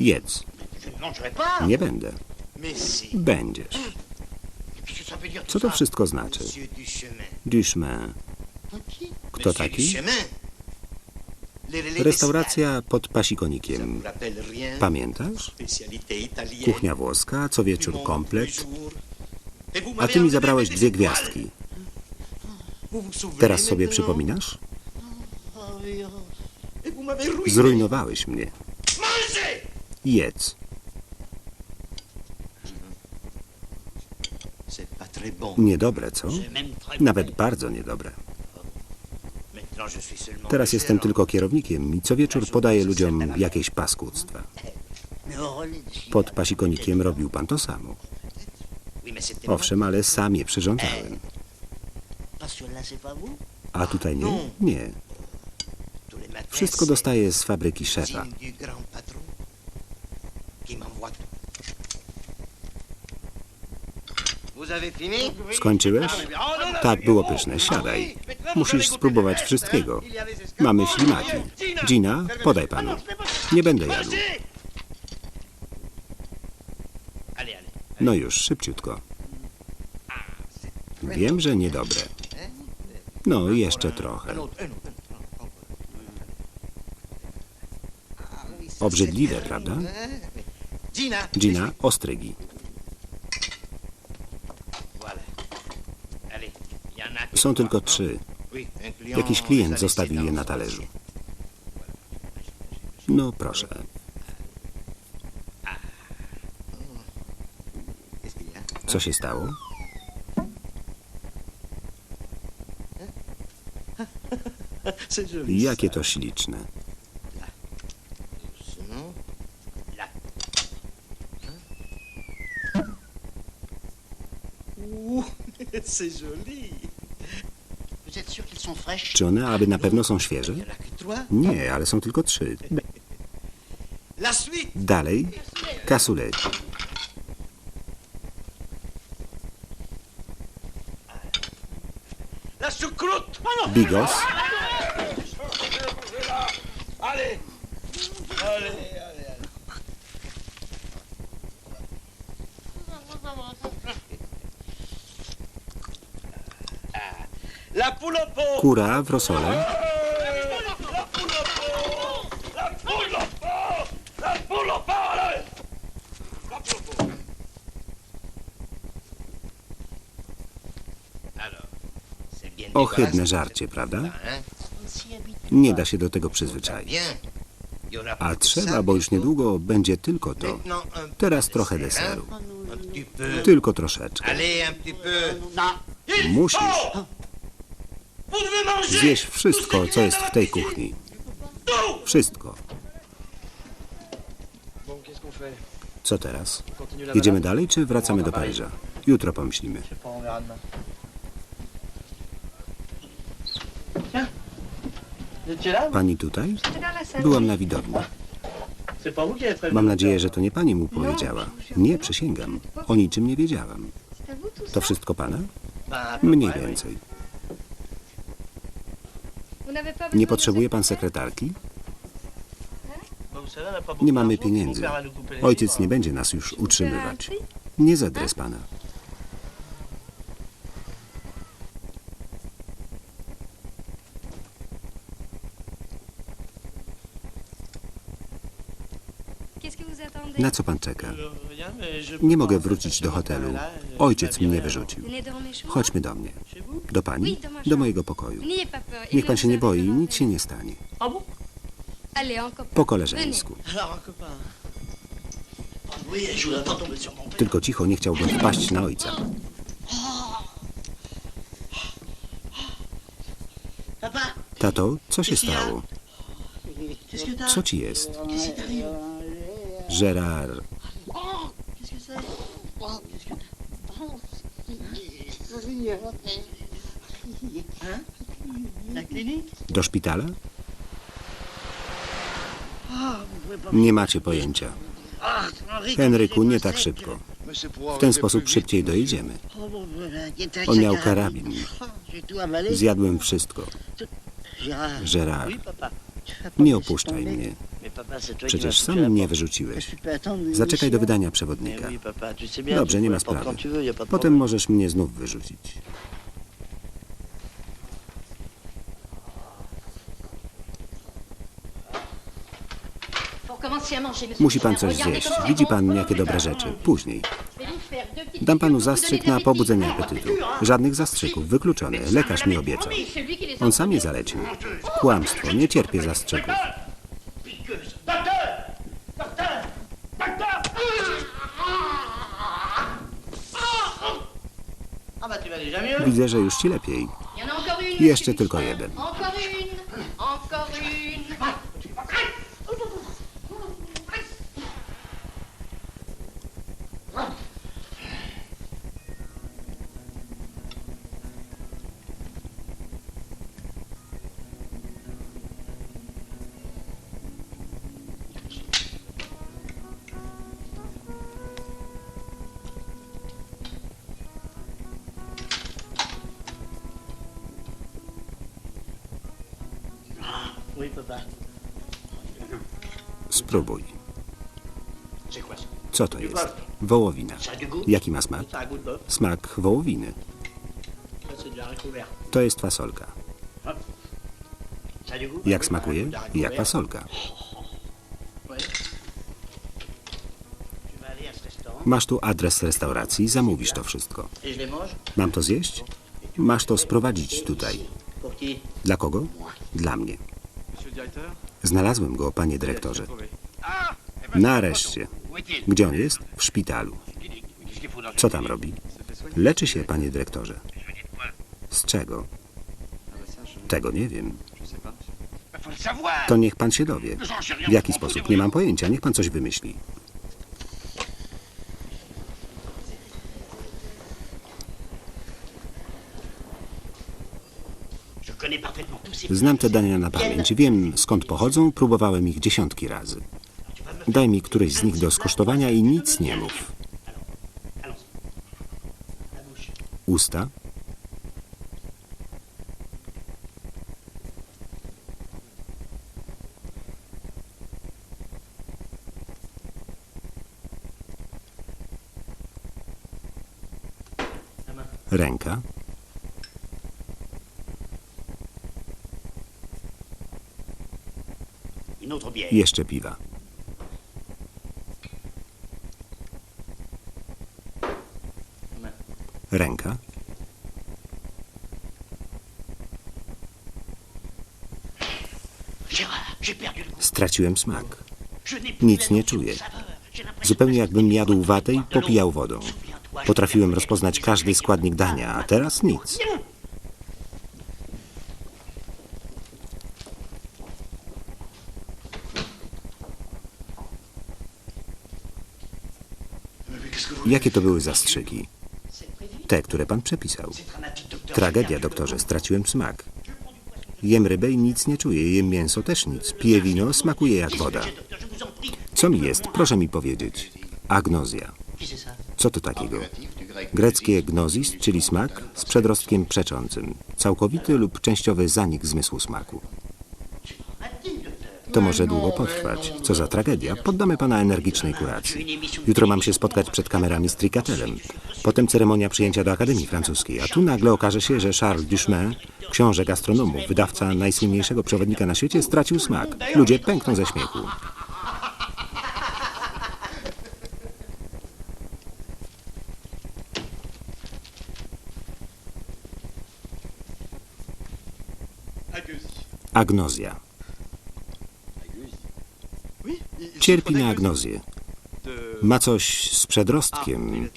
Jedz. Nie będę. Będziesz. Co to wszystko znaczy? Duchemin. Kto taki? Restauracja pod pasikonikiem. Pamiętasz? Kuchnia włoska, co wieczór komplet. A ty mi zabrałeś dwie gwiazdki. Teraz sobie przypominasz? Zrujnowałeś mnie. Jedz. Niedobre, co? Nawet bardzo niedobre. Teraz jestem tylko kierownikiem i co wieczór podaję ludziom jakieś paskudztwa. Pod pasikonikiem robił pan to samo. Owszem, ale sam je przyrządzałem. A tutaj nie? Nie. Les matins, Wszystko dostaję z fabryki szefa. cuisine du grand patron qui m'envoie tout. Vous avez fini Skończyłeś? Tak, było pyszne. Siadaj. Musisz spróbować wszystkiego. Mamy ślimaki. Gina, podaj panu. Nie będę jadł. No już, szybciutko. Wiem, że niedobre. No, jeszcze trochę. Obrzydliwe, prawda? Gina, ostrygi. Są tylko trzy. Jakiś klient zostawił je na talerzu. No proszę. Co się stało? Jakie to śliczne. Czy one aby na pewno są świeże? Nie, ale są tylko trzy. Dalej. Choucroute. Bigos. La poule au pot. Kura w rosole. Ohydne żarcie, prawda? Nie da się do tego przyzwyczaić. A trzeba, bo już niedługo będzie tylko to. Teraz trochę deseru. Tylko troszeczkę. Musisz zjeść wszystko, co jest w tej kuchni. Wszystko. Co teraz? Jedziemy dalej, czy wracamy do Paryża? Jutro pomyślimy. Pani tutaj? Byłam na widowni. Mam nadzieję, że to nie pani mu powiedziała. Nie, przysięgam. O niczym nie wiedziałam. To wszystko pana? Bah, Mniej więcej. Nie potrzebuje pan sekretarki? Nie mamy pieniędzy. Ojciec nie będzie nas już utrzymywać. Nie za adres pana. Na co pan czeka? Nie mogę wrócić do hotelu. Ojciec mnie wyrzucił. Chodź. Chodźmy do mnie. Do pani? Do mojego pokoju. Niech pan się nie boi, nic się nie stanie. Po koleżeńsku. Mon père. Tylko cicho, nie chciałbym wpaść na ojca. Tato, co się stało? Co ci jest? Gerard, do szpitala? Nie macie pojęcia. Henryku, nie tak szybko. W ten sposób szybciej est On miał karabin. Zjadłem wszystko. Pas nie opuszczaj mnie. Przecież sam mnie wyrzuciłeś. Zaczekaj do wydania przewodnika. Dobrze, nie ma sprawy. Potem możesz mnie znów wyrzucić. Musi pan coś zjeść. Widzi pan, jakie dobre rzeczy. Później. Dam panu zastrzyk na pobudzenie apetytu. Żadnych zastrzyków, wykluczone. Lekarz mi obiecał. On sam je zalecił. Kłamstwo, nie cierpię zastrzyków. Widzę, że już ci lepiej. Jeszcze tylko jeden. Spróbuj. Co to jest? Wołowina. Jaki ma smak? Smak wołowiny. To jest fasolka. Jak smakuje? Jak fasolka. Masz tu adres restauracji, zamówisz to wszystko. Mam to zjeść? Masz to sprowadzić tutaj. Dla kogo? Dla mnie. Znalazłem go, panie dyrektorze. Nareszcie. Gdzie on jest? W szpitalu. Co tam robi? Leczy się, panie dyrektorze. Z czego? Tego nie wiem. To niech pan się dowie. W jaki sposób? Nie mam pojęcia. Niech pan coś wymyśli. Znam te dania na pamięć. Wiem skąd pochodzą. Próbowałem ich dziesiątki razy. Daj mi któreś z nich do skosztowania i nic nie mów. Usta? Ręka? Jeszcze piwa. Ręka? Straciłem smak. Nic nie czuję. Zupełnie jakbym jadł watę i popijał wodą. Potrafiłem rozpoznać każdy składnik dania, a teraz nic. Jakie to były zastrzyki? Te, które pan przepisał. Tragedia, doktorze, straciłem smak. Jem rybę i nic nie czuję, jem mięso też nic. Piję wino, smakuje jak woda. Co mi jest? Proszę mi powiedzieć. Agnozja. Co to takiego? Greckie gnozis, czyli smak, z przedrostkiem przeczącym. Całkowity lub częściowy zanik zmysłu smaku. To może długo potrwać. Co za tragedia. Poddamy pana energicznej kuracji. Jutro mam się spotkać przed kamerami z Tricatelem. Potem ceremonia przyjęcia do Akademii Francuskiej. A tu nagle okaże się, że Charles Duchemin, książę gastronomów, wydawca najsłynniejszego przewodnika na świecie, stracił smak. Ludzie pękną ze śmiechu. Agnozja. Cierpi na agnozję. Ma coś z przedrostkiem,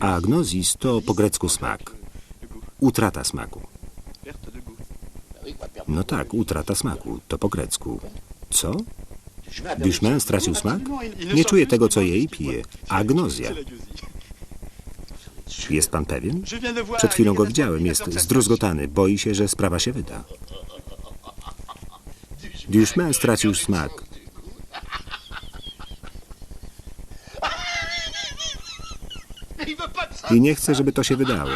a agnozis to po grecku smak. Utrata smaku. No tak, utrata smaku, to po grecku. Co? Duchemin stracił smak? Nie czuje tego, co je i pije. Agnozja. Jest pan pewien? Przed chwilą go widziałem, jest zdruzgotany, boi się, że sprawa się wyda. Duchemin stracił smak. I nie chcę, żeby to się wydało.